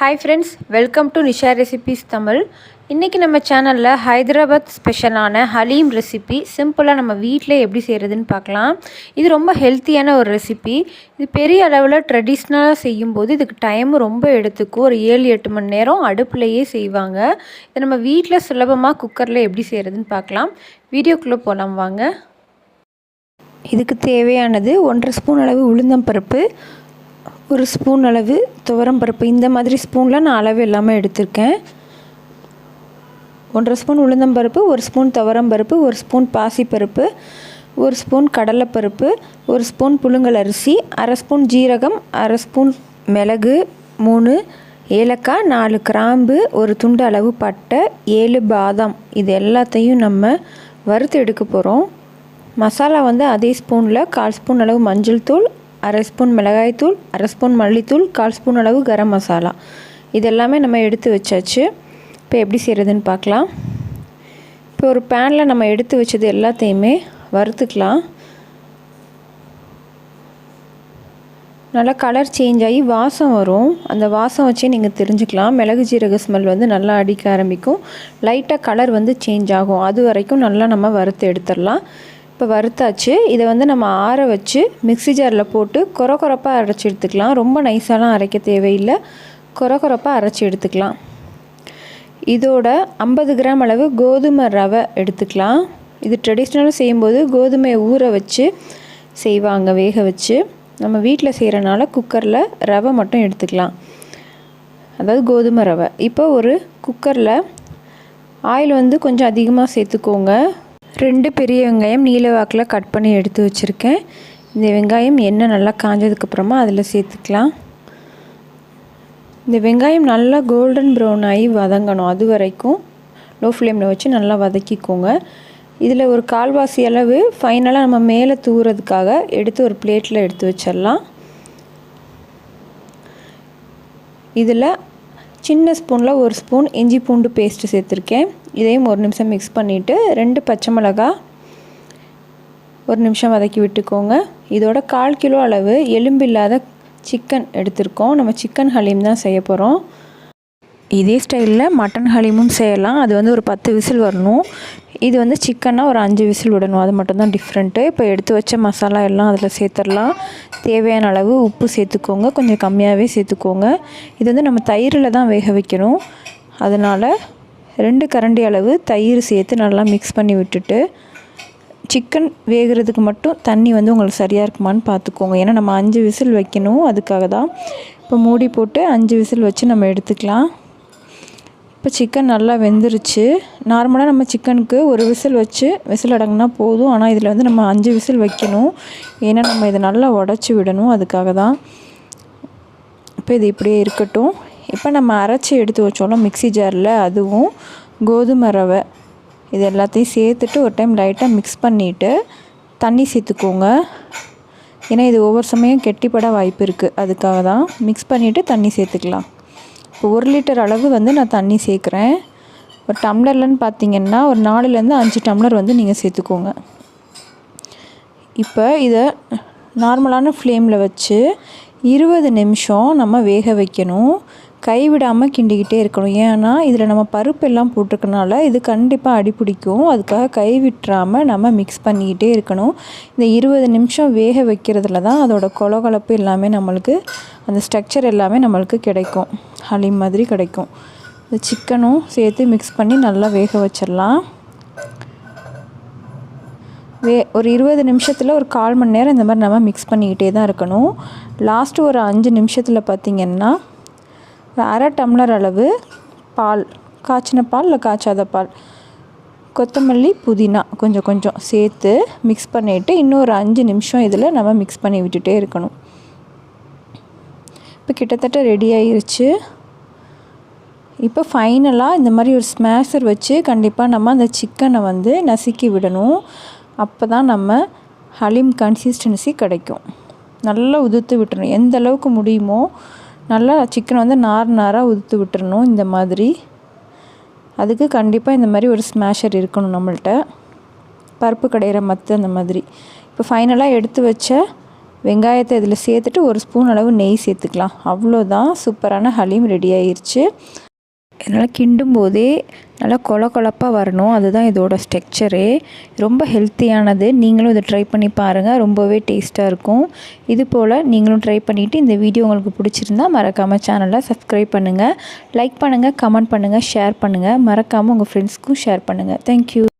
Hi friends welcome to Nisha recipes Tamil இன்றைக்கி நம்ம சேனலில் ஹைதராபாத் ஸ்பெஷலான ஹலீம் ரெசிபி சிம்பிளாக நம்ம வீட்டில் எப்படி செய்கிறதுன்னு பார்க்கலாம். இது ரொம்ப ஹெல்த்தியான ஒரு ரெசிபி இது பெரிய அளவில் ட்ரெடிஷ்னலாக செய்யும்போது இதுக்கு டைம் ரொம்ப எடுத்துக்கும். ஒரு ஏழு எட்டு மணி நேரம் அடுப்புலையே செய்வாங்க. இதை நம்ம வீட்டில் சுலபமாக குக்கரில் எப்படி செய்கிறதுன்னு பார்க்கலாம். வீடியோக்குள்ளே போகலாம் வாங்க. இதுக்கு தேவையானது ஒன்றரை ஸ்பூன் அளவு உளுந்தம்பருப்பு ஒரு ஸ்பூன் அளவு துவரம் பருப்பு. இந்த மாதிரி ஸ்பூனில் நான் அளவு எல்லாமே எடுத்திருக்கேன். ஒன்றரை ஸ்பூன் உளுந்தம்பருப்பு ஒரு ஸ்பூன் துவரம் பருப்பு ஒரு ஸ்பூன் பாசிப்பருப்பு ஒரு ஸ்பூன் கடலைப்பருப்பு ஒரு ஸ்பூன் புழுங்கல் அரிசி அரை ஸ்பூன் ஜீரகம் அரை ஸ்பூன் மிளகு மூணு ஏலக்காய் நாலு கிராம்பு ஒரு துண்டு அளவு பட்டை ஏழு பாதாம். இது எல்லாத்தையும் நம்ம வறுத்து எடுக்க போகிறோம் மசாலா வந்து அதே ஸ்பூனில் கால் ஸ்பூன் அளவு மஞ்சள் தூள் அரை ஸ்பூன் மிளகாய்த்தூள் அரை ஸ்பூன் மல்லித்தூள் கால் ஸ்பூன் அளவு கரம் மசாலா. இது எல்லாமே நம்ம எடுத்து வச்சாச்சு. இப்போ எப்படி செய்கிறதுன்னு பார்க்கலாம். இப்போ ஒரு பேனில் நம்ம எடுத்து வச்சது எல்லாத்தையுமே வறுத்துக்கலாம். நல்லா கலர் சேஞ்ச் ஆகி வாசம் வரும். அந்த வாசம் வச்சே நீங்கள் தெரிஞ்சுக்கலாம். மிளகு ஜீரக ஸ்மெல் வந்து நல்லா அடிக்க ஆரம்பிக்கும். லைட்டாக கலர் வந்து சேஞ்ச் ஆகும். அது வரைக்கும் நல்லா நம்ம வறுத்து எடுத்துடலாம். இப்போ வறுத்தாச்சு. இதை வந்து நம்ம ஆற வச்சு மிக்ஸி ஜாரில் போட்டு கொர கொரப்பாக அரைச்சி எடுத்துக்கலாம். ரொம்ப நைஸாலாம் அரைக்க தேவையில்லை. கொர கொரப்பாக அரைச்சி எடுத்துக்கலாம். இதோட ஐம்பது கிராம் அளவு கோதுமை ரவை எடுத்துக்கலாம். இது ட்ரெடிஷ்னலாக செய்யும்போது கோதுமையை ஊற வச்சு செய்வாங்க வேக வச்சு. நம்ம வீட்டில் செய்கிறனால குக்கரில் ரவை மட்டும் எடுத்துக்கலாம். அதாவது கோதுமை ரவை. இப்போ ஒரு குக்கரில் ஆயில் வந்து கொஞ்சம் அதிகமாக சேர்த்துக்கோங்க. ரெண்டு பெரிய வெங்காயம் நீல வாக்கில் கட் பண்ணி எடுத்து வச்சுருக்கேன். இந்த வெங்காயம் எண்ணெய் நல்லா காஞ்சதுக்கப்புறமா அதில் சேர்த்துக்கலாம். இந்த வெங்காயம் நல்லா கோல்டன் ப்ரௌன் ஆகி வதங்கணும் அது வரைக்கும். லோ ஃப்ளேமில் வச்சு நல்லா வதக்கிக்கோங்க. இதில் ஒரு கால்வாசி அளவு ஃபைனலாக நம்ம மேலே தூறதுக்காக எடுத்து ஒரு பிளேட்டில் எடுத்து வச்சிடலாம். இதில் சின்ன ஸ்பூனில் ஒரு ஸ்பூன் இஞ்சி பூண்டு பேஸ்ட்டு சேர்த்துருக்கேன். இதையும் ஒரு நிமிஷம் மிக்ஸ் பண்ணிவிட்டு ரெண்டு பச்சை மிளகா ஒரு நிமிஷம் வதக்கி விட்டுக்கோங்க. இதோட கால் கிலோ அளவு எலும்பில்லாத சிக்கன் எடுத்திருக்கோம். நம்ம சிக்கன் ஹலீம் தான் செய்ய போகிறோம் இதே ஸ்டைலில் மட்டன் ஹலீமும் செய்யலாம். அது வந்து ஒரு பத்து விசில் வரணும். இது வந்து சிக்கன்னா ஒரு அஞ்சு விசில் விடணும். அது மட்டும்தான் டிஃப்ரெண்ட்டு இப்போ எடுத்து வச்ச மசாலா எல்லாம் அதில் சேர்த்துடலாம். தேவையான அளவு உப்பு சேர்த்துக்கோங்க. கொஞ்சம் கம்மியாகவே சேர்த்துக்கோங்க. இது வந்து நம்ம தயிரில் தான் வேக வைக்கணும். அதனால் ரெண்டு கரண்டி அளவு தயிர் சேர்த்து நல்லா மிக்ஸ் பண்ணி விட்டுட்டு சிக்கன் வேகிறதுக்கு மட்டும் தண்ணி வந்து உங்களுக்கு சரியாக இருக்குமான்னு பார்த்துக்கோங்க. ஏன்னா நம்ம அஞ்சு விசில் வைக்கணும். அதுக்காக தான். இப்போ மூடி போட்டு அஞ்சு விசில் வச்சு நம்ம எடுத்துக்கலாம். இப்போ சிக்கன் நல்லா வெந்துருச்சு. நார்மலாக நம்ம சிக்கனுக்கு ஒரு விசில் வச்சு விசில் அடங்கினா போதும். ஆனால் இதில் வந்து நம்ம அஞ்சு விசில் வைக்கணும். ஏன்னா நம்ம இதை நல்லா உடச்சி விடணும். அதுக்காக தான். இப்போ இது இப்படியே இருக்கட்டும். இப்போ நம்ம அரைச்சி எடுத்து வச்சோம்னா மிக்ஸி ஜாரில் அதுவும் கோதுமை ரவை. இது எல்லாத்தையும் சேர்த்துட்டு ஒரு டைம் லைட்டாக மிக்ஸ் பண்ணிவிட்டு தண்ணி சேர்த்துக்கோங்க. ஏன்னா இது ஒவ்வொரு சமயம் கெட்டிப்பட வாய்ப்பு இருக்குது அதுக்காக தான் மிக்ஸ் பண்ணிவிட்டு தண்ணி சேர்த்துக்கலாம். ஒரு லிட்டர் அளவு வந்து நான் தண்ணி சேர்க்குறேன். ஒரு டம்ளர்லன்னு பார்த்தீங்கன்னா ஒரு நாலுலேருந்து அஞ்சு டம்ளர் வந்து நீங்கள் சேர்த்துக்கோங்க. இப்போ இதை நார்மலான ஃப்ளேமில் வச்சு இருபது நிமிஷம் நம்ம வேக வைக்கணும். கைவிடாமல் கிண்டிக்கிட்டே இருக்கணும். ஏன்னா இதில் நம்ம பருப்பு எல்லாம் போட்டிருக்கனால இது கண்டிப்பாக அடி பிடிக்கும். அதுக்காக கை விட்டுறாமல் நம்ம மிக்ஸ் பண்ணிக்கிட்டே இருக்கணும். இந்த இருபது நிமிஷம் வேக வைக்கிறதுல தான் அதோட கொலகலப்பு எல்லாமே நம்மளுக்கு அந்த ஸ்ட்ரக்சர் எல்லாமே நம்மளுக்கு கிடைக்கும். ஹலீம் மாதிரி கிடைக்கும். இந்த சிக்கனும் சேர்த்து மிக்ஸ் பண்ணி நல்லா வேக வச்சிடலாம். வே ஒரு இருபது நிமிஷத்தில் ஒரு கால் மணி நேரம் இந்த மாதிரி நம்ம மிக்ஸ் பண்ணிக்கிட்டே தான் இருக்கணும். லாஸ்ட்டு ஒரு அஞ்சு நிமிஷத்தில் பார்த்திங்கன்னா இப்போ அரை டம்ளர் அளவு பால் காய்ச்சின பால் இல்லை காய்ச்சாத பால். கொத்தமல்லி புதினா கொஞ்சம் கொஞ்சம் சேர்த்து மிக்ஸ் பண்ணிவிட்டு இன்னொரு அஞ்சு நிமிஷம் இதில் நம்ம மிக்ஸ் பண்ணி விட்டுட்டே இருக்கணும். இப்போ கிட்டத்தட்ட ரெடி ஆயிருச்சு. இப்போ ஃபைனலாக இந்த மாதிரி ஒரு ஸ்மேஷர் வச்சு கண்டிப்பாக நம்ம அந்த சிக்கனை வந்து நசுக்கி விடணும். அப்போ தான் நம்ம ஹலீம் கன்சிஸ்டன்சி கிடைக்கும். நல்லா உதுத்து விட்டுறணும். எந்த அளவுக்கு முடியுமோ நல்லா சிக்கனை வந்து நார் நாராக உதுத்து விட்டுறணும் இந்த மாதிரி. அதுக்கு கண்டிப்பாக இந்த மாதிரி ஒரு ஸ்மேஷர் இருக்கணும் நம்மள்கிட்ட பருப்பு கடையிற மத்து அந்த மாதிரி. இப்போ ஃபைனலாக எடுத்து வச்ச வெங்காயத்தை இதில் சேர்த்துட்டு ஒரு ஸ்பூன் அளவு நெய் சேர்த்துக்கலாம். அவ்வளோதான் சூப்பரான ஹலீம் ரெடி ஆயிடுச்சு இதனால் கிண்டும் போதே நல்லா கொல கொலப்பாக வரணும். அதுதான் இதோட ஸ்ட்ரக்சரே. ரொம்ப ஹெல்த்தியானது. நீங்களும் இதை ட்ரை பண்ணி பாருங்கள் ரொம்பவே டேஸ்ட்டாக இருக்கும். இது போல் நீங்களும் ட்ரை பண்ணிவிட்டு இந்த வீடியோ உங்களுக்கு பிடிச்சிருந்தா மறக்காமல் சேனலை சப்ஸ்கிரைப் பண்ணுங்கள் லைக் பண்ணுங்கள் கமெண்ட் பண்ணுங்கள் ஷேர் பண்ணுங்கள் மறக்காமல் உங்கள் ஃப்ரெண்ட்ஸ்க்கும் ஷேர் பண்ணுங்கள் தேங்க்யூ